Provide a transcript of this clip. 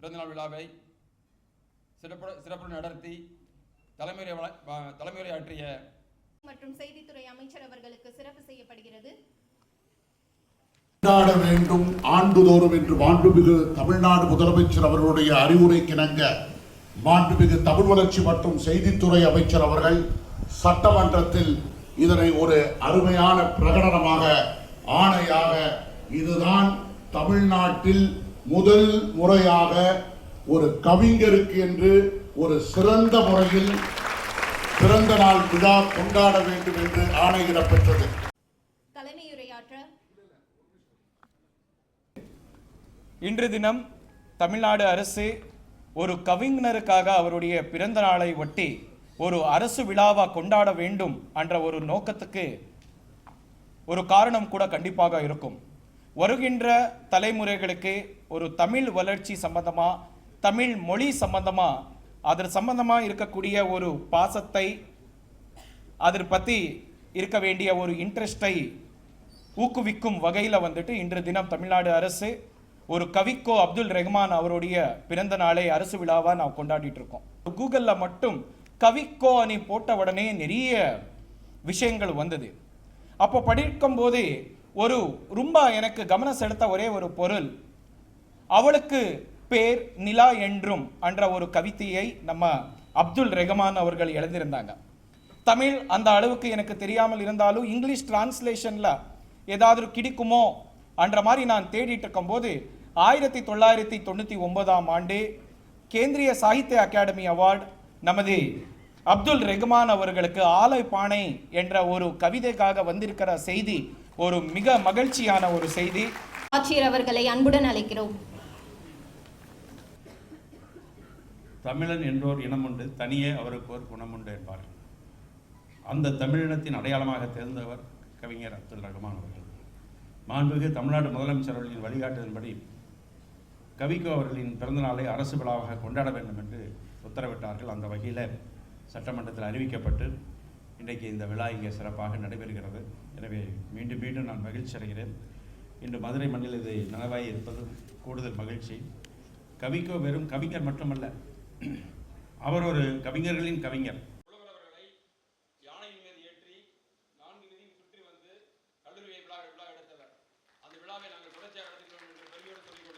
பிறந்தநாள் விழாவை சிறப்பு சிறப்புடன் நடத்தி தலைமுறை வ- தலைமையுரையாற்றிய மற்றும் செய்தித்துறை அமைச்சர் அவர்களுக்கு சிறப்பு செய்யப்படுகிறது. கொண்டாட வேண்டும் ஆண்டுதோறும் என்று மாண்புமிகு தமிழ்நாடு முதலமைச்சர் அவர்களுடைய அறிவுரைக்கிணங்க மாண்புமிகு தமிழ் வளர்ச்சி மற்றும் செய்தித்துறை அமைச்சர் அவர்கள் சட்டமன்றத்தில் இதனை ஒரு அருமையான பிரகடனமாக ஆணையாக இதுதான் தமிழ்நாட்டில் முதல் முறையாக ஒரு கவிஞருக்கு என்று ஒரு சிறந்த முறையில் பிறந்த நாள் விழா கொண்டாட வேண்டும் என்று ஆணையிடப்பெற்றது இன்று தினம் தமிழ்நாடு அரசு ஒரு கவிஞருக்காக அவருடைய பிறந்த நாளை ஒட்டி ஒரு அரசு விழாவா கொண்டாட வேண்டும் என்ற ஒரு நோக்கத்துக்கு ஒரு காரணம் கூட கண்டிப்பாக இருக்கும். வருகின்ற தலைமுறைகளுக்கு ஒரு தமிழ் வளர்ச்சி சம்பந்தமாக தமிழ் மொழி சம்பந்தமாக அதர் சம்பந்தமாக இருக்கக்கூடிய ஒரு பாசத்தை அதை பற்றி இருக்க வேண்டிய ஒரு இன்ட்ரெஸ்டை ஊக்குவிக்கும் வகையில் வந்துட்டு இன்று தினம் தமிழ்நாடு அரசு ஒரு கவிக்கோ அப்துல் ரஹ்மான் அவருடைய பிறந்த நாளை அரசு விழாவாக நாம் கொண்டாடிட்டு இருக்கோம். கூகுளில் மட்டும் கவிக்கோ அணி போட்ட உடனே நிறைய விஷயங்கள் வந்தது. அப்போ படிக்கும் போது ஒரு ரொம்ப எனக்கு கவனம் செலுத்த ஒரே ஒரு பொருள். அவளுக்கு பேர் நிலா என்றும் என்ற ஒரு கவிதையை நம்ம அப்துல் ரெஹமான் அவர்கள் எழுதியிருந்தாங்க. தமிழ் அந்த அளவுக்கு எனக்கு தெரியாமல் இருந்தாலும் இங்கிலீஷ் டிரான்ஸ்லேஷனில் ஏதாவது கிடைக்குமோ என்ற மாதிரி நான் தேடிட்டு இருக்கும்போது ஆயிரத்தி தொள்ளாயிரத்தி தொண்ணூற்றி ஒன்பதாம் ஆண்டு கேந்திரிய சாகித்ய அகாடமி அவார்டு நமது அப்துல் ரெஹ்மான் அவர்களுக்கு ஆலை பானை என்ற ஒரு கவிதைக்காக வந்திருக்கிற செய்தி ஒரு மிக மகிழ்ச்சியான ஒரு செய்தி. ஆட்சியர் அவர்களை அன்புடன் அழைக்கிறோம். தமிழன் என்றோர் இனம் உண்டு தனியே அவருக்கு ஒரு குணம் உண்டு என்பார்கள் அந்த தமிழினத்தின் அடையாளமாக தேர்ந்தவர் கவிஞர் அப்துல் ரஹ்மான் அவர்கள். மாண்புமிகு தமிழ்நாடு முதலமைச்சர் அவர்களின் வழிகாட்டுதன்படி கவிக்கோ அவர்களின் பிறந்தநாளை அரசு விழாவாக கொண்டாட வேண்டும் என்று உத்தரவிட்டார்கள். அந்த வகையில் சட்டமன்றத்தில் அறிவிக்கப்பட்டு இன்றைக்கு இந்த விழா இங்கே சிறப்பாக நடைபெறுகிறது. எனவே மீண்டும் மீண்டும் நான் மகிழ்ச்சி அடைகிறேன். இன்று மதுரை மண்ணில் இது நனவாய் இருப்பது கூடுதல் மகிழ்ச்சி. கவிக்கோ வெறும் கவிஞர் மட்டுமல்ல அவர் ஒரு கவிஞர்களின் கவிஞர். சுற்றி வந்து கல்லூரியை விழா விழா எடுத்தவர். அந்த விழாவை நாங்கள் தொடர்ச்சியாக நடத்தி